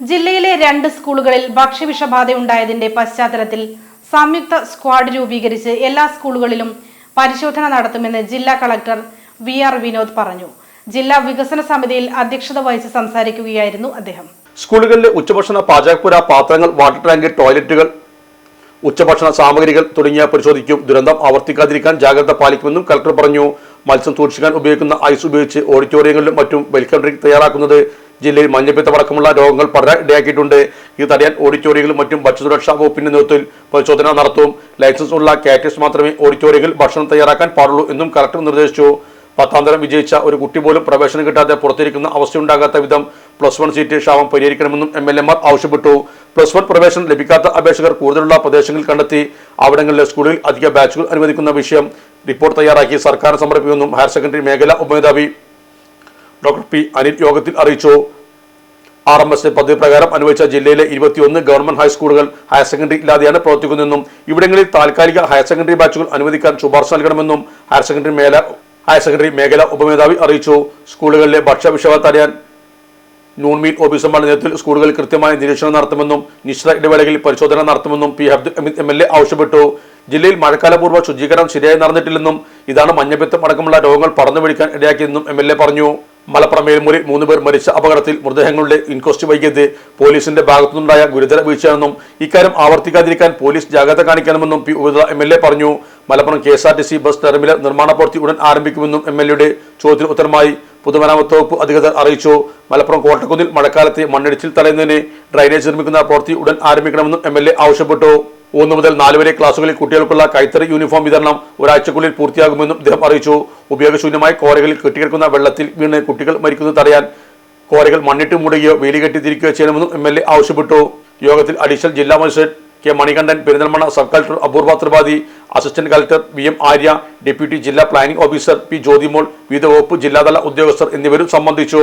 ജില്ലയിലെ രണ്ട് സ്കൂളുകളിൽ ഭക്ഷ്യവിഷബാധയുണ്ടായതിന്റെ പശ്ചാത്തലത്തിൽ സംയുക്ത സ്ക്വാഡ് രൂപീകരിച്ച് എല്ലാ സ്കൂളുകളിലും പരിശോധന നടത്തുമെന്ന് ജില്ലാ കളക്ടർ വി ആർ വിനോദ് പറഞ്ഞു. ജില്ലാ വികസന സമിതിയിൽ അധ്യക്ഷത വഹിച്ച് സംസാരിക്കുകയായിരുന്നു അദ്ദേഹം. സ്കൂളുകളിലെ ഉച്ചഭക്ഷണ പാചകപ്പുര പാത്രങ്ങൾ വാട്ടർ ടാങ്ക് ടോയ്ലറ്റുകൾ ഉച്ചഭക്ഷണ സാമഗ്രികൾ തുടങ്ങിയ പരിശോധിക്കും. ദുരന്തം ആവർത്തിക്കാതിരിക്കാൻ ജാഗ്രത പാലിക്കുമെന്നും കളക്ടർ പറഞ്ഞു. മത്സ്യം സൂക്ഷിക്കാൻ ഉപയോഗിക്കുന്ന ഐസ് ഉപയോഗിച്ച് ഓഡിറ്റോറിയങ്ങളിലും മറ്റും വെൽക്കം ഡ്രിങ്ക് തയ്യാറാക്കുന്നത് ജില്ലയിൽ മഞ്ഞപ്പിത്തം അടക്കമുള്ള രോഗങ്ങൾ പടരാൻ ഇടയാക്കിയിട്ടുണ്ട്. ഇത് തടയാൻ ഓഡിറ്റോറിയങ്ങളും മറ്റും ഭക്ഷ്യസുരക്ഷാ വകുപ്പിന്റെ നേതൃത്വത്തിൽ പരിശോധന നടത്തും. ലൈസൻസ് ഉള്ള കാറ്റേഴ്സ് മാത്രമേ ഓഡിറ്റോറിയങ്ങളിൽ ഭക്ഷണം തയ്യാറാക്കാൻ പാടുള്ളൂ എന്നും കലക്ടർ നിർദ്ദേശിച്ചു. പത്താം തരം വിജയിച്ച ഒരു കുട്ടി പോലും പ്രവേശനം കിട്ടാതെ പുറത്തിരിക്കുന്ന അവസ്ഥയുണ്ടാകാത്ത വിധം പ്ലസ് വൺ സീറ്റ് ക്ഷാമം പരിഹരിക്കണമെന്നും എം എൽ എമാർ ആവശ്യപ്പെട്ടു. പ്ലസ് വൺ പ്രവേശനം ലഭിക്കാത്ത അപേക്ഷകർ കൂടുതലുള്ള പ്രദേശങ്ങളിൽ കണ്ടെത്തി. അവിടങ്ങളിലെ സ്കൂളിൽ അധിക ബാച്ചുകൾ അനുവദിക്കുന്ന വിഷയം റിപ്പോർട്ട് തയ്യാറാക്കി സർക്കാർ സമർപ്പിക്കുമെന്നും ഹയർ സെക്കൻഡറി മേഖലാ ഉപമേധാവി ഡോക്ടർ പി അനിൽ യോഗത്തിൽ അറിയിച്ചു. ആർ എം എസ് പദ്ധതി പ്രകാരം അനുവദിച്ച ജില്ലയിലെ ഇരുപത്തിയൊന്ന് ഗവൺമെന്റ് ഹൈസ്കൂളുകൾ ഹയർ സെക്കൻഡറി ഇല്ലാതെയാണ് പ്രവർത്തിക്കുന്നതെന്നും ഇവിടങ്ങളിൽ താൽക്കാലിക ഹയർ സെക്കൻഡറി ബാച്ചുകൾ അനുവദിക്കാൻ ശുപാർശ നൽകണമെന്നും ഹയർ സെക്കൻഡറി മേല ഹയർ സെക്കൻഡറി മേഖല ഉപമേധാവി അറിയിച്ചു. സ്കൂളുകളിലെ ഭക്ഷ്യ വിഷവ തടയാൻ നൂൺമീൻ ഓഫീസർമാരുടെ നേതൃത്വത്തിൽ സ്കൂളുകളിൽ കൃത്യമായ നിരീക്ഷണം നടത്തുമെന്നും നിശ്ചിത ഇടവേളകളിൽ പരിശോധന നടത്തുമെന്നും P Abdul Amit M L A ആവശ്യപ്പെട്ടു. ജില്ലയിൽ മഴക്കാലപൂർവ ശുചീകരണം ശരിയായി നടന്നിട്ടില്ലെന്നും ഇതാണ് മഞ്ഞപ്പിത്തം അടക്കമുള്ള രോഗങ്ങൾ പടർന്നു പിടിക്കാൻ ഇടയാക്കിയതെന്നും എം എൽ എ പറഞ്ഞു. മലപ്പുറം മേൽമുറി മൂന്ന് പേർ മരിച്ച അപകടത്തിൽ മൃതദേഹങ്ങളുടെ ഇൻക്വസ്റ്റ് വൈകിയത് പോലീസിന്റെ ഭാഗത്തുനിന്നുണ്ടായ ഗുരുതര വീഴ്ചയാണെന്നും ഇക്കാര്യം ആവർത്തിക്കാതിരിക്കാൻ പോലീസ് ജാഗ്രത കാണിക്കണമെന്നും P Upendra M L A പറഞ്ഞു. Malappuram K S R T C bus terminal നിർമ്മാണ പ്രവൃത്തി ഉടൻ ആരംഭിക്കുമെന്നും എം എൽ എയുടെ ചോദ്യത്തിന് ഉത്തരമായി പൊതുമരാമത്ത് വകുപ്പ് അധികൃതർ അറിയിച്ചു. മലപ്പുറം കോട്ടക്കുന്നിൽ മഴക്കാലത്തെ മണ്ണിടിച്ചിൽ തടയുന്നതിന് ഡ്രൈനേജ് നിർമ്മിക്കുന്ന പ്രവൃത്തി ഉടൻ ആരംഭിക്കണമെന്നും എ ആവശ്യപ്പെട്ടു. ഒന്ന് മുതൽ നാലുവരെ ക്ലാസുകളിൽ കുട്ടികൾക്കുള്ള കൈത്തറി യൂണിഫോം വിതരണം ഒരാഴ്ചക്കുള്ളിൽ പൂർത്തിയാകുമെന്നും അദ്ദേഹം അറിയിച്ചു. ഉപയോഗശൂന്യമായ കോരകളിൽ കെട്ടിക്കിടക്കുന്ന വെള്ളത്തിൽ വീണ് കുട്ടികൾ മരിക്കുന്നത് തടയാൻ കോരകൾ മണ്ണിട്ട് മൂടുകയോ വേലി കെട്ടി തിരിക്കുകയോ ചെയ്യണമെന്നും എം എൽ എ ആവശ്യപ്പെട്ടു. യോഗത്തിൽ അഡീഷണൽ ജില്ലാ magistrate K Manikandan Perinthalmanna sub collector Apoorva Tripathi assistant collector V M Arya deputy ജില്ലാ പ്ലാനിംഗ് ഓഫീസർ പി ജ്യോതിമോൾ വിവിധ വകുപ്പ് ജില്ലാതല ഉദ്യോഗസ്ഥർ എന്നിവരും സംബന്ധിച്ചു.